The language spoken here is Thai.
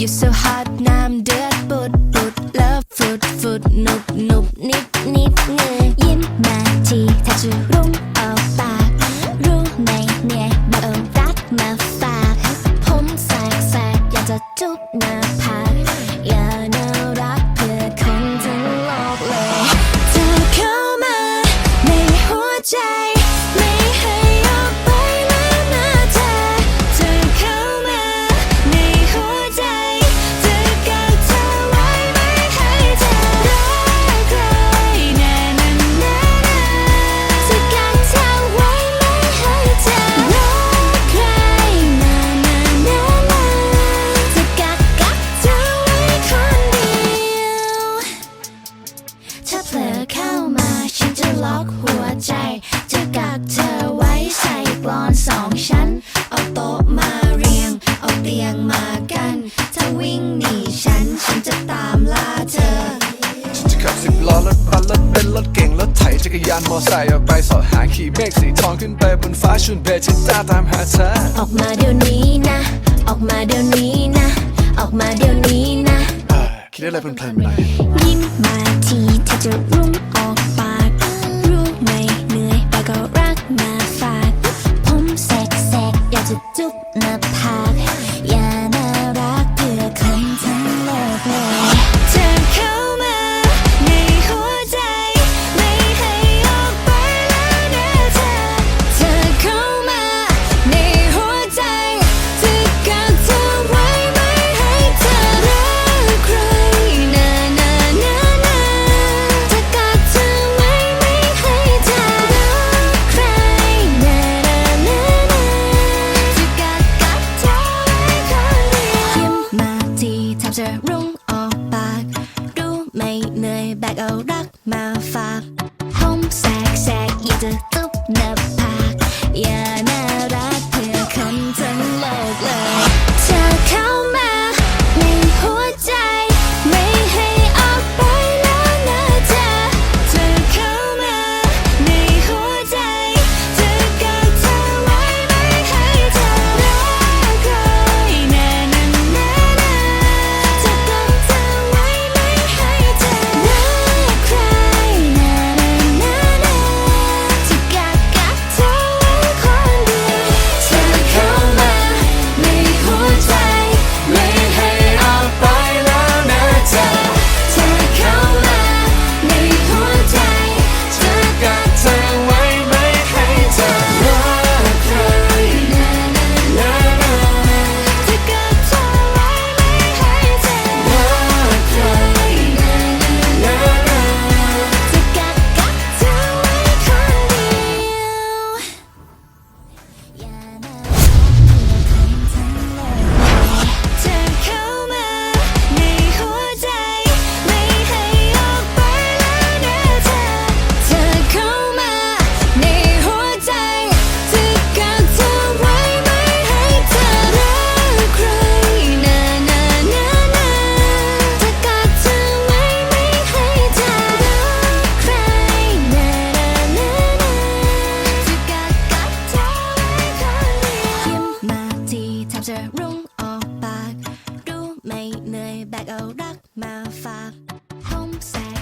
you so hot น้ำเดือดปุดปุด love ฟุดฟุดนุบนุบนิดนิดเงยยิ้มมาทีถ้าจะรุ่ง กหัวใจ จะกักเธอไว้ใส่กลอนสองชั้น เอาโต๊ะมาเรียง เอาเตียงมากัน ถ้าวิ่งหนีฉัน ฉันจะตามล่าเธอ ฉันจะขับสิบล้อรถบัสรถเบนรถเก่งรถไถจักรยานมอไซค์ออกไปสอดหาขี่เมฆสีทองขึ้นไปบนฟ้าชุนเบจิตาตามหาเธอ ออกมาเดี๋ยวนี้นะ ออกมาเดี๋ยวนี้นะ ออกมาเดี๋ยวนี้นะ คิดอะไรเพลินๆไป trung ở bạc Đu mày nơi bạc ở đắc mà phạt Không sạc sạc gì được. รักมาฝาก Home Set